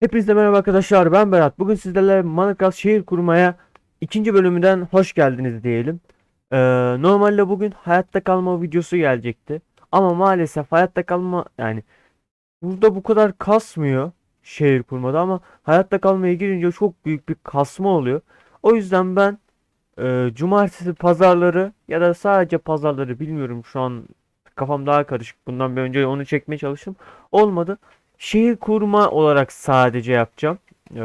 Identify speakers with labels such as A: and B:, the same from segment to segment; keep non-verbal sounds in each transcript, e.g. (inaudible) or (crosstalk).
A: Hepinize merhaba arkadaşlar ben Berat. Bugün sizlerle Minecraft şehir kurmaya ikinci bölümünden hoş geldiniz diyelim. Ee, normalde bugün hayatta kalma videosu gelecekti. Ama maalesef hayatta kalma yani burada bu kadar kasmıyor şehir kurmada ama hayatta kalmaya girince çok büyük bir kasma oluyor. O yüzden ben e, cumartesi pazarları ya da sadece pazarları bilmiyorum şu an kafam daha karışık. Bundan bir önce onu çekmeye çalıştım. Olmadı şehir kurma olarak sadece yapacağım. Ee,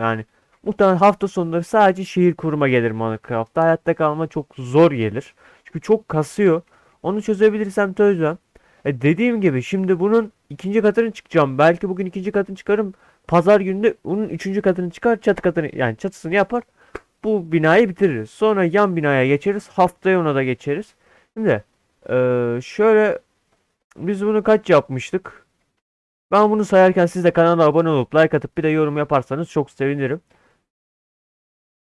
A: yani muhtemelen hafta sonları sadece şehir kurma gelir Minecraft'ta. Hayatta kalma çok zor gelir. Çünkü çok kasıyor. Onu çözebilirsem çözeceğim. E dediğim gibi şimdi bunun ikinci katını çıkacağım. Belki bugün ikinci katını çıkarım. Pazar günü bunun üçüncü katını çıkar. Çatı katını yani çatısını yapar. Bu binayı bitiririz. Sonra yan binaya geçeriz. Haftaya ona da geçeriz. Şimdi eee, şöyle biz bunu kaç yapmıştık? Ben bunu sayarken siz de kanala abone olup like atıp bir de yorum yaparsanız çok sevinirim.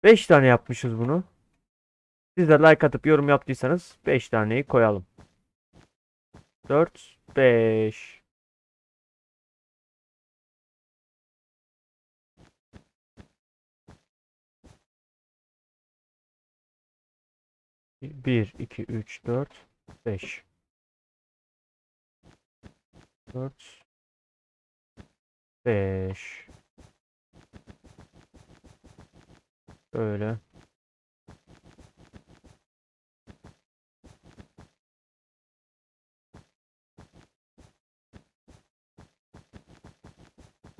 A: 5 tane yapmışız bunu. Siz de like atıp yorum yaptıysanız 5 taneyi koyalım. 4 5 1 2 3 4 5 4 5 Böyle.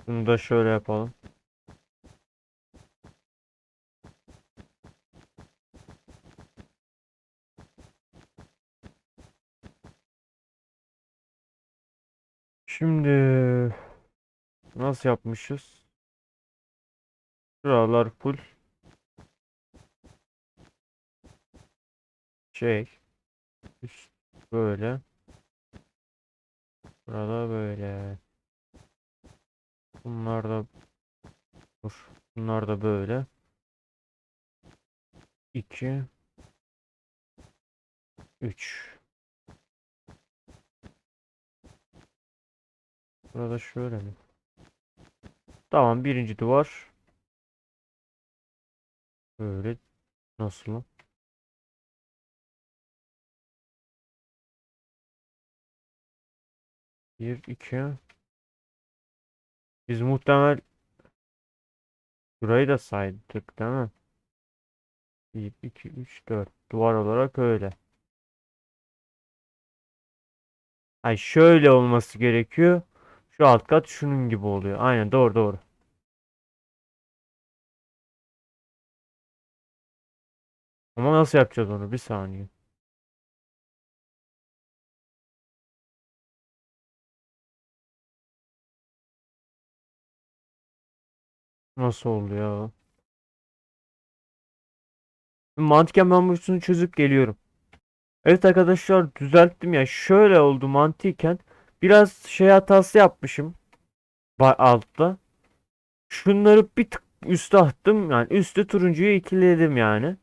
A: Bunu da şöyle yapalım. Şimdi nasıl yapmışız? Şuralar full. Şey üst böyle. Burada böyle. Bunlar da dur bunlar da böyle. 2 3 burada şöyle mi tamam birinci duvar böyle nasıl Bir, iki. Biz muhtemel burayı da saydık değil mi? 1, 2, 3, 4. Duvar olarak öyle. Ay şöyle olması gerekiyor. Şu alt kat şunun gibi oluyor. Aynen doğru doğru. Ama nasıl yapacağız onu? Bir saniye. Nasıl oldu ya? Mantıken ben bu üstünü çözüp geliyorum. Evet arkadaşlar düzelttim ya. Şöyle oldu mantıken. Biraz şey hatası yapmışım. Altta. Şunları bir tık üste attım. Yani üstü turuncuyu ikiledim yani.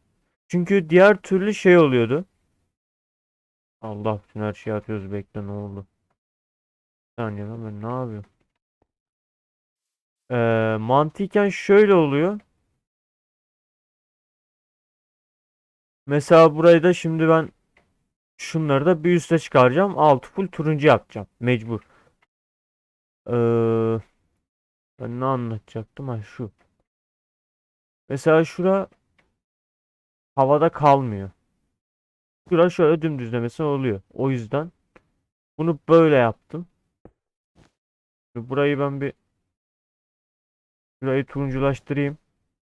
A: Çünkü diğer türlü şey oluyordu. Allah bütün her şeyi atıyoruz bekle ne oldu? Bir saniye lan ben ne yapıyorum? Ee, mantıken şöyle oluyor. Mesela burayı da şimdi ben şunları da bir üste çıkaracağım. Altı full turuncu yapacağım. Mecbur. Ee, ben ne anlatacaktım? Ha şu. Mesela şura havada kalmıyor. Şura şöyle dümdüzlemesi oluyor. O yüzden bunu böyle yaptım. Burayı ben bir Şurayı turunculaştırayım.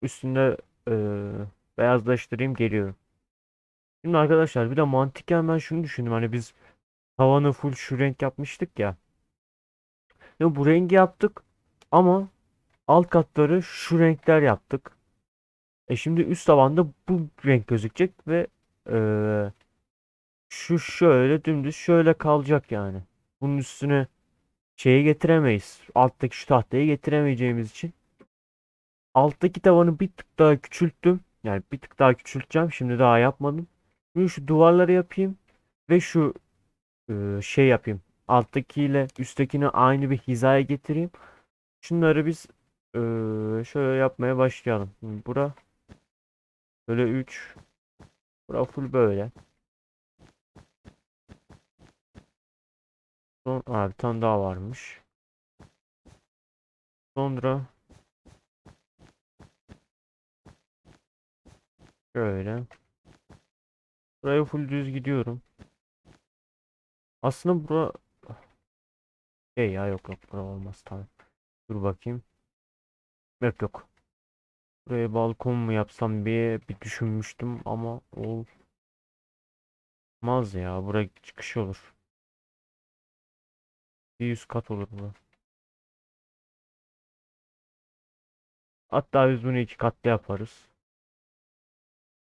A: Üstünde eee, beyazlaştırayım geliyorum. Şimdi arkadaşlar bir de mantıken ben şunu düşündüm. Hani biz tavanı full şu renk yapmıştık ya. Ya bu rengi yaptık ama alt katları şu renkler yaptık. E şimdi üst tavanda bu renk gözükecek ve eee, şu şöyle dümdüz şöyle kalacak yani. Bunun üstüne şeyi getiremeyiz. Alttaki şu tahtayı getiremeyeceğimiz için Alttaki tavanı bir tık daha küçülttüm. Yani bir tık daha küçülteceğim. Şimdi daha yapmadım. Şimdi şu duvarları yapayım. Ve şu e, şey yapayım. Alttakiyle üsttekini aynı bir hizaya getireyim. Şunları biz eee, şöyle yapmaya başlayalım. Bura böyle 3 Bura full böyle. Son, Aa, bir tane daha varmış. Sonra şöyle. Buraya full düz gidiyorum. Aslında bura şey ya yok yok bura olmaz tamam. Dur bakayım. Yok yok. Buraya balkon mu yapsam bir bir düşünmüştüm ama olmaz ya. Buraya çıkış olur. Bir yüz kat olur bu. Hatta biz bunu iki katlı yaparız.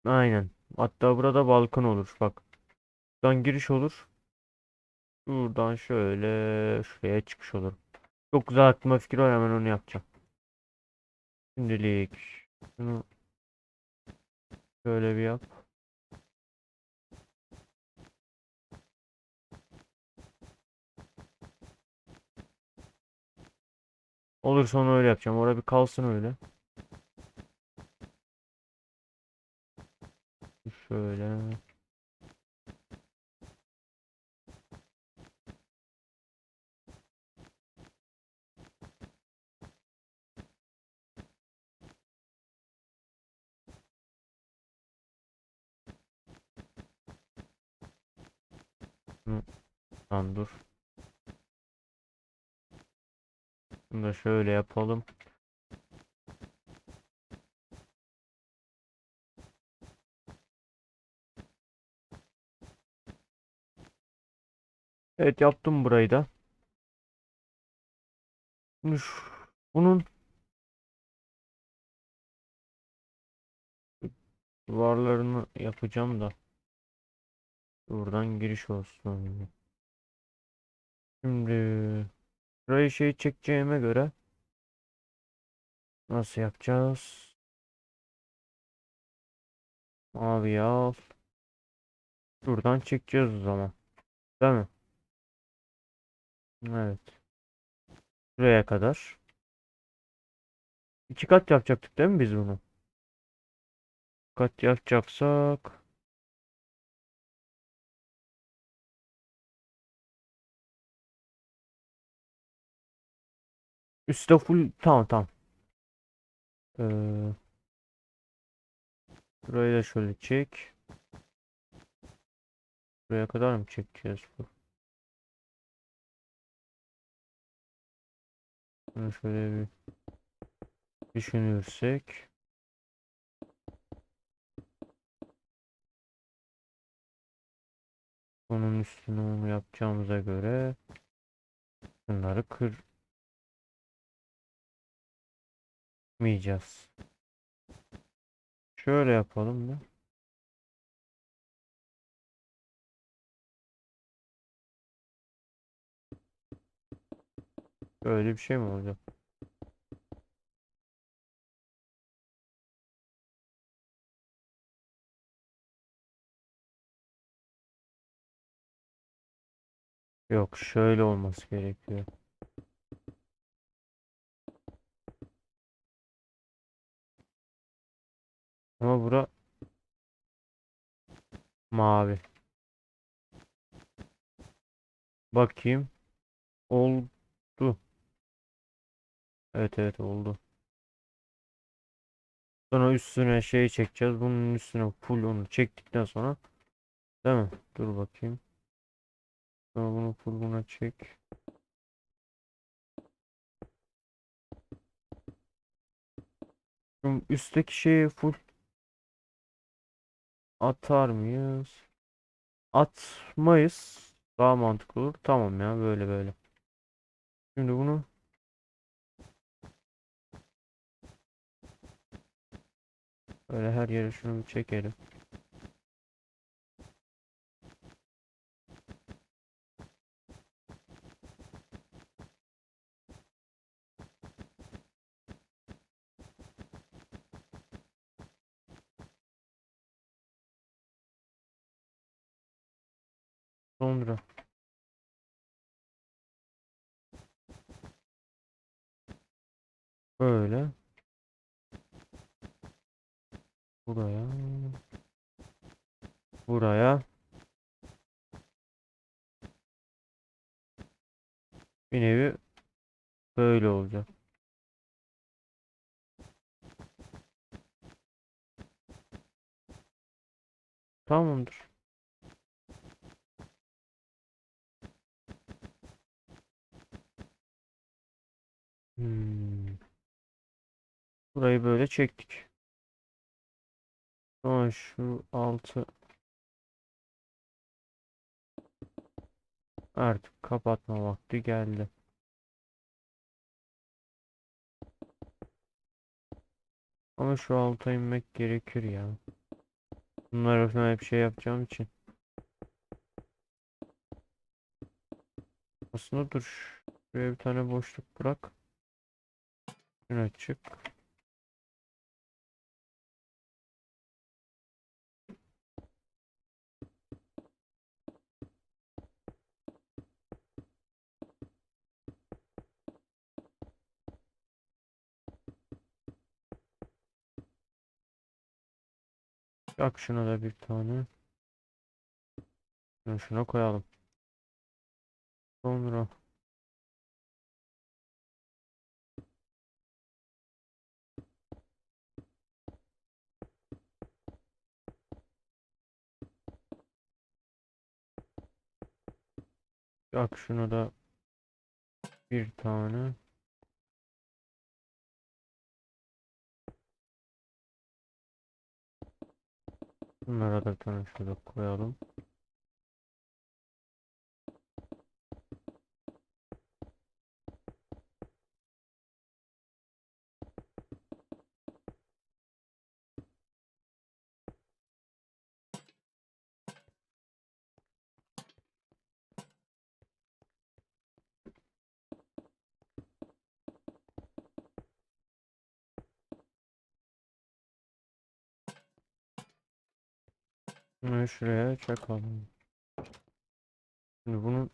A: Aynen. Hatta burada balkon olur. Bak. Buradan giriş olur. Buradan şöyle şuraya çıkış olur. Çok güzel aklıma fikir var hemen onu yapacağım. Şimdilik şunu şöyle bir yap. Olur sonra öyle yapacağım. Orada bir kalsın öyle. Şöyle. Lan dur. Bunu da şöyle yapalım. Evet yaptım burayı da. Bunun duvarlarını yapacağım da. Buradan giriş olsun. Şimdi burayı şey çekeceğime göre nasıl yapacağız? Mavi al. Buradan çekeceğiz o zaman. Değil mi? Evet. Buraya kadar. İki kat yapacaktık değil mi biz bunu? Kat yapacaksak üstte full tamam tamam. Ee, burayı da şöyle çek. Buraya kadar mı çekeceğiz bu? Bunu şöyle bir düşünürsek. Bunun üstüne onu yapacağımıza göre bunları kırmayacağız. Şöyle yapalım da. Böyle bir şey mi olacak? Yok şöyle olması gerekiyor. Ama bura mavi. Bakayım. Oldu. Evet evet oldu. Sonra üstüne şey çekeceğiz. Bunun üstüne full onu çektikten sonra değil mi? Dur bakayım. Sonra bunu full buna çek. Şu üstteki şeyi full atar mıyız? Atmayız. Daha mantıklı olur. Tamam ya böyle böyle. Şimdi bunu böyle her yere şunu bir çekelim. Sonra Böyle. Buraya. Buraya. Bir nevi böyle olacak. Tamamdır. Hmm. Burayı böyle çektik. Sonra şu altı artık kapatma vakti geldi. Ama şu alta inmek gerekir ya. Bunlar arasında hep şey yapacağım için. Aslında dur. Şuraya bir tane boşluk bırak. Şunu açık. Yak şuna da bir tane. Şunu şuna koyalım. Sonra yak şunu da bir tane. Bunlara da bir tane şöyle koyalım. Bunu şuraya çakalım. Şimdi bunun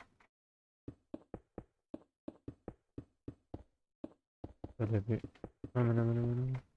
A: böyle bir hemen hemen hemen hemen.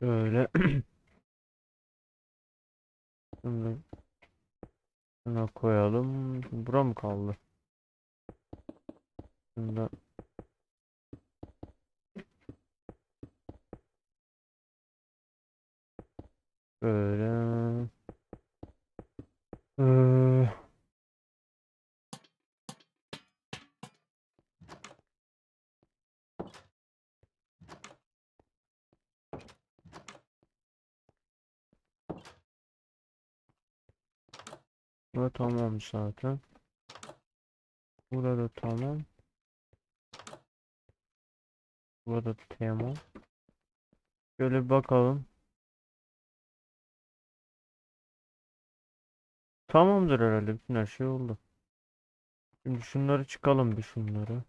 A: Böyle (clears throat) Şimdi şuna koyalım. Bura mı kaldı? Şunda böyle Ee, Bu tamam zaten. Burada tamam. Burada tamam. Şöyle bakalım. Tamamdır herhalde. Bütün her şey oldu. Şimdi şunları çıkalım bir şunları.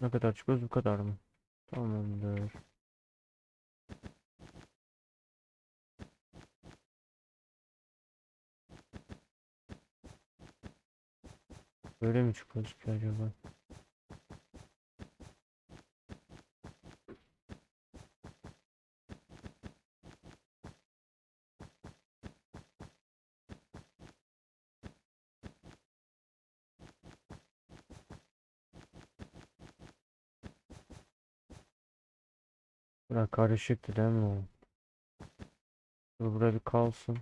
A: Ne kadar çıkıyoruz bu kadar mı? Tamamdır. Böyle mi çıkıyoruz ki acaba? Bura karışıktı değil mi o? Dur burada bir kalsın.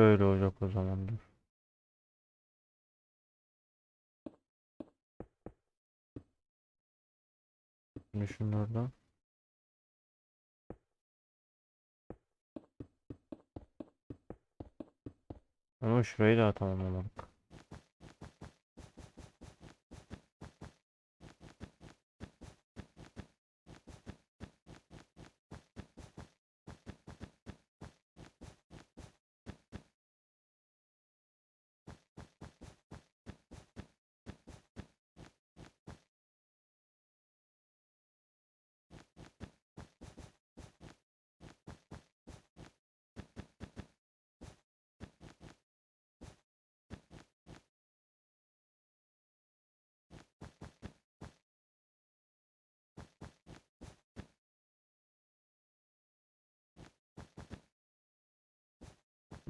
A: Böyle olacak o zaman dur. Şimdi şunlardan. Ama şurayı da tamamlamadık.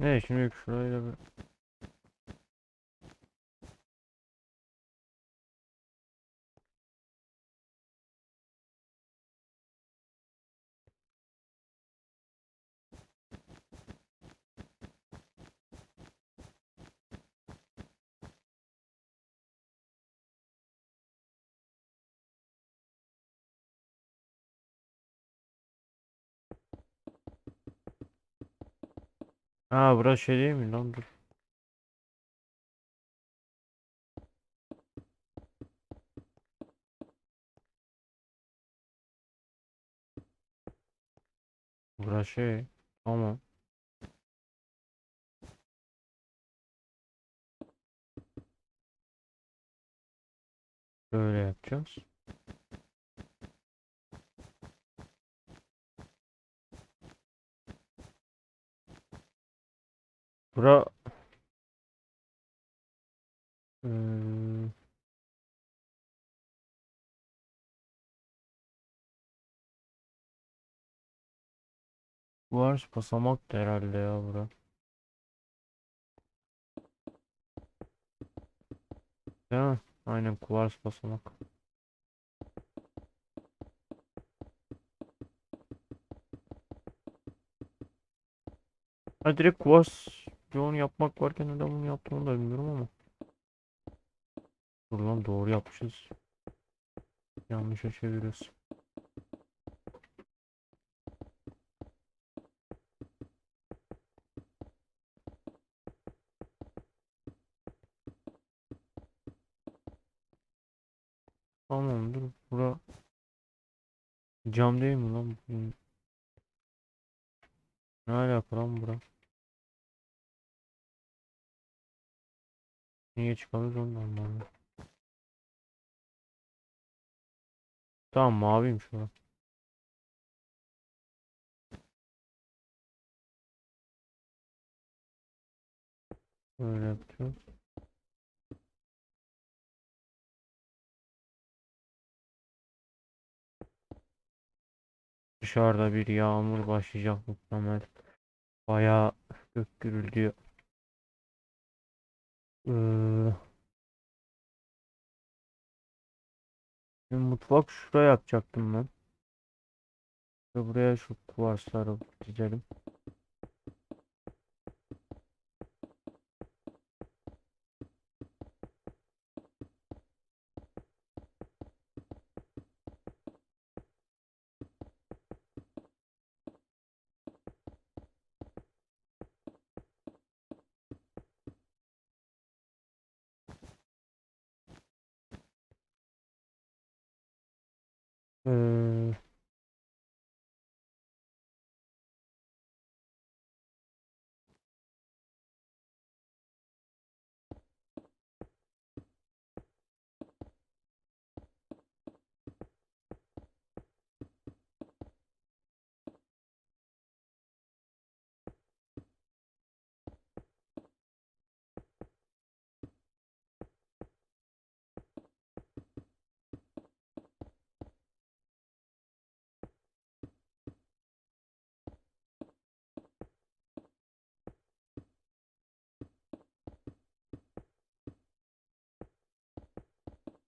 A: Ne şimdi şurayı da bir Ha burası şey değil mi lan dur. Burası şey. Tamam. Böyle yapacağız. Bura Hmm, Kuvars basamak da herhalde ya bura. Değil mi? Aynen kuvars basamak. Ha direkt kuvars yoğun yapmak varken bunu yaptığını da bilmiyorum ama. Dur lan doğru yapmışız. Yanlışa çeviriyoruz. Tamam dur bura cam değil mi lan? Ne alaka lan bura? Niye çıkamıyoruz onu anlamadım. Tamam maviyim şu an. Böyle yapacağız. Dışarıda bir yağmur başlayacak muhtemel. Bayağı gök gürültüyor. Ee, mutfak şuraya yapacaktım ben. Ve buraya şu kuvarsları dizelim.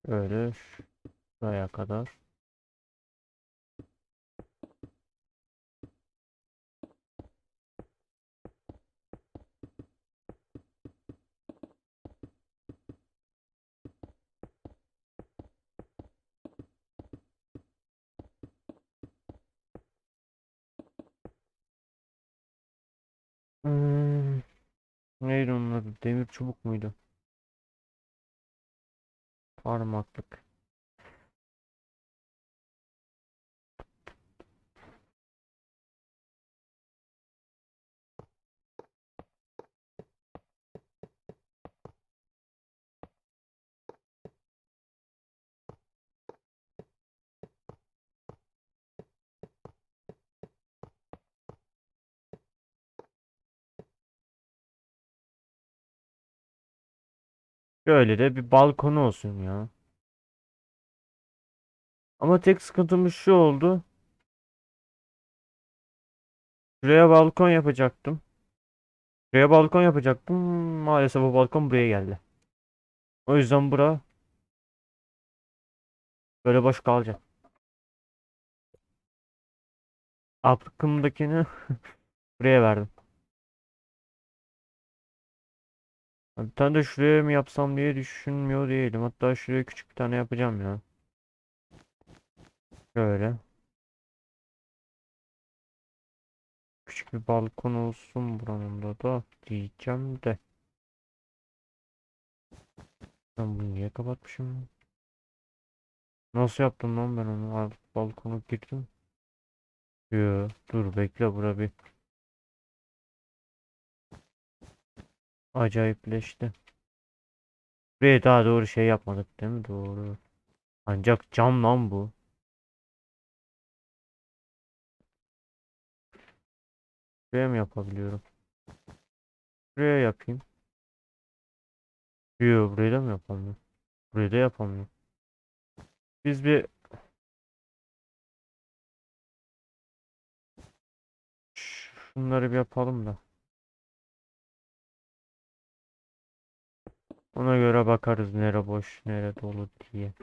A: Öyle şuraya kadar. Hmm, neydi onun adı? Demir çubuk muydu? Parmaklık. Şöyle de bir balkonu olsun ya. Ama tek sıkıntımız şu oldu. Şuraya balkon yapacaktım. Şuraya balkon yapacaktım. Maalesef bu balkon buraya geldi. O yüzden bura böyle boş kalacak. Aklımdakini (laughs) buraya verdim. Bir tane de şuraya mı yapsam diye düşünmüyor değilim. Hatta şuraya küçük bir tane yapacağım ya. Şöyle. Küçük bir balkon olsun buranın da da diyeceğim de. Ben bunu niye kapatmışım? Nasıl yaptım lan ben onu? Al, balkonu girdim. Yo, dur bekle bura bir. Acayipleşti. Buraya daha doğru şey yapmadık değil mi? Doğru. Ancak cam lan bu. Buraya mı yapabiliyorum? Buraya yapayım. Yo, burayı da mı yapamıyorum? Burayı da yapamıyorum. Biz bir şunları bir yapalım da. Ona göre bakarız nere boş, nere dolu diye.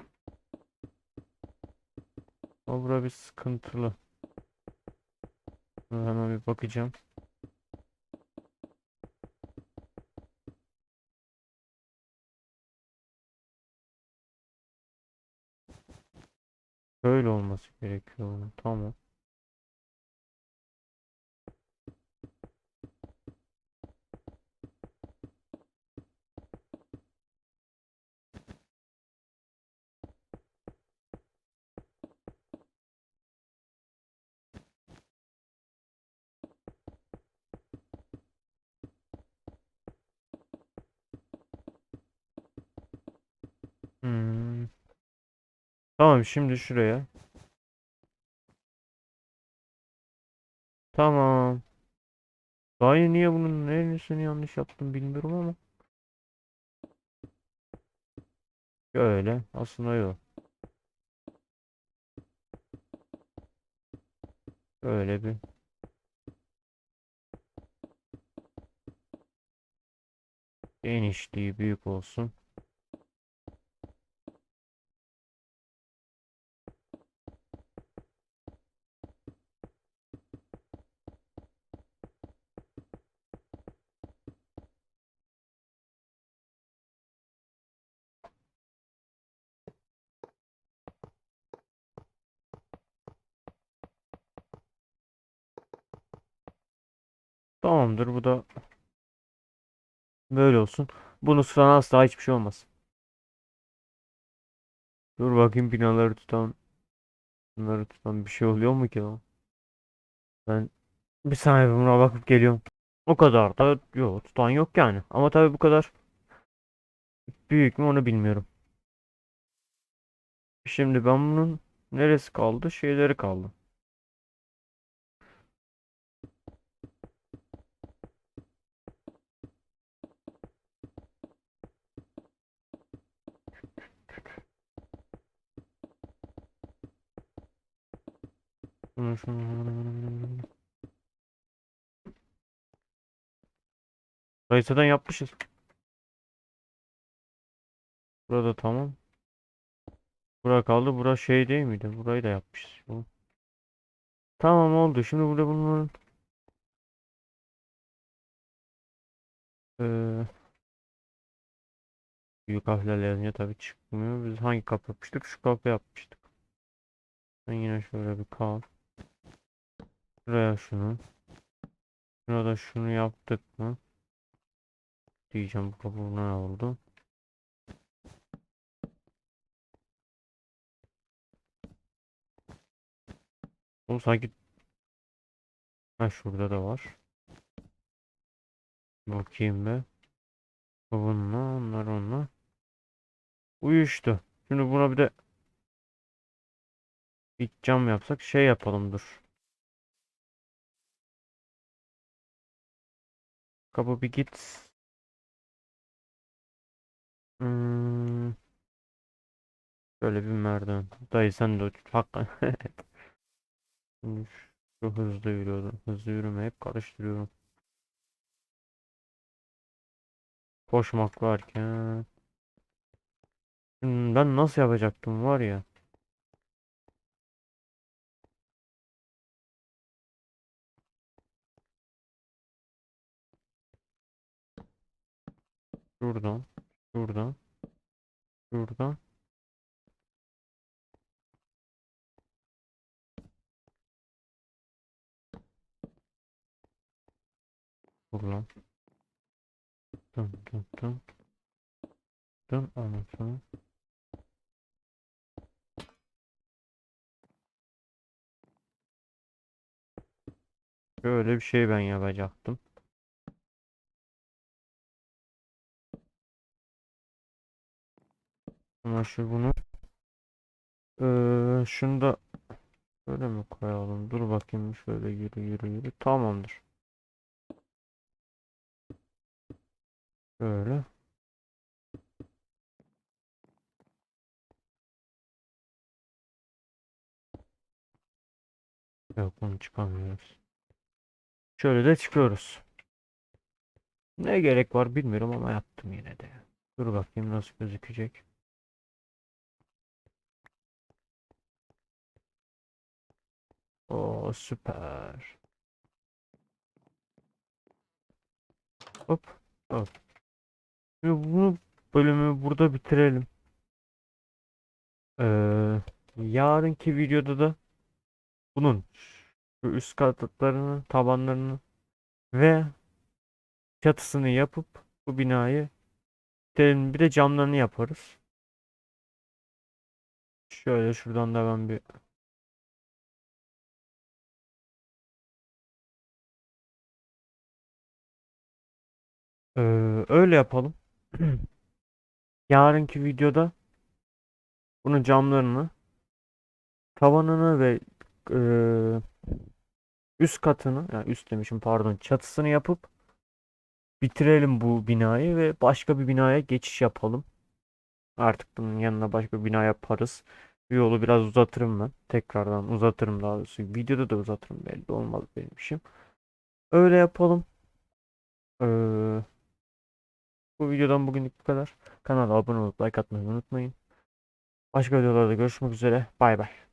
A: O bura bir sıkıntılı. Dur Hemen bir bakacağım. Böyle olması gerekiyor. Tamam. Hmm. Tamam şimdi şuraya. Tamam. Daha niye bunun neresini yanlış yaptım bilmiyorum ama. Şöyle. Aslında yok. Böyle bir. Genişliği büyük olsun. Tamamdır bu da böyle olsun. Bunu sana asla hiçbir şey olmaz. Dur bakayım binaları tutan bunları tutan bir şey oluyor mu ki lan? Ben bir saniye buna bakıp geliyorum. O kadar da yok tutan yok yani. Ama tabii bu kadar büyük mü onu bilmiyorum. Şimdi ben bunun neresi kaldı? Şeyleri kaldı. Zaten yapmışız. Burada tamam. Bura kaldı. Bura şey değil miydi? Burayı da yapmışız. Tamam oldu. Şimdi burada bunun eee büyük harflerle yazınca tabii çıkmıyor. Biz hangi kapı yapmıştık? Şu kapı yapmıştık. Ben yine şöyle bir kal. Şuraya şunu. Şuna şunu yaptık mı? Diyeceğim bu kapı ne oldu? Oğlum sanki ha şurada da var. Bakayım be. Bu bununla, onlar onunla. Uyuştu. Şimdi buna bir de bir cam yapsak şey yapalım dur. Kapı bir git. Hmm. Şöyle bir merdiven. Dayı sen de uç- hakikaten. (laughs) Şimdi Şu hızlı yürüyorum. Hızlı yürüme hep karıştırıyorum. Koşmak varken. Hmm, ben nasıl yapacaktım var ya. Şuradan. Şuradan. Şuradan. Buradan. Dın dın dın. Dın anasını. Böyle bir şey ben yapacaktım. Şu bunu eee şunu da böyle mi koyalım? Dur bakayım şöyle yürü yürü yürü. Tamamdır. Böyle. Yok bunu çıkamıyoruz. Şöyle de çıkıyoruz. Ne gerek var bilmiyorum ama yaptım yine de. Dur bakayım nasıl gözükecek. Oo süper. Hop hop. Şimdi bunu bölümü burada bitirelim. Ee, yarınki videoda da bunun şu üst katlarını, tabanlarını ve çatısını yapıp bu binayı bitirelim. Bir de camlarını yaparız. Şöyle şuradan da ben bir Ee, öyle yapalım. (clears throat) Yarınki videoda bunun camlarını, tavanını ve eee, üst katını, yani üst demişim pardon, çatısını yapıp bitirelim bu binayı ve başka bir binaya geçiş yapalım. Artık bunun yanına başka bir bina yaparız. Yolu biraz uzatırım ben. Tekrardan uzatırım daha doğrusu. Videoda da uzatırım belli olmaz benim işim. Öyle yapalım. Ee, bu videodan bugünlük bu kadar. Kanala abone olup like atmayı unutmayın. Başka videolarda görüşmek üzere. Bay bay.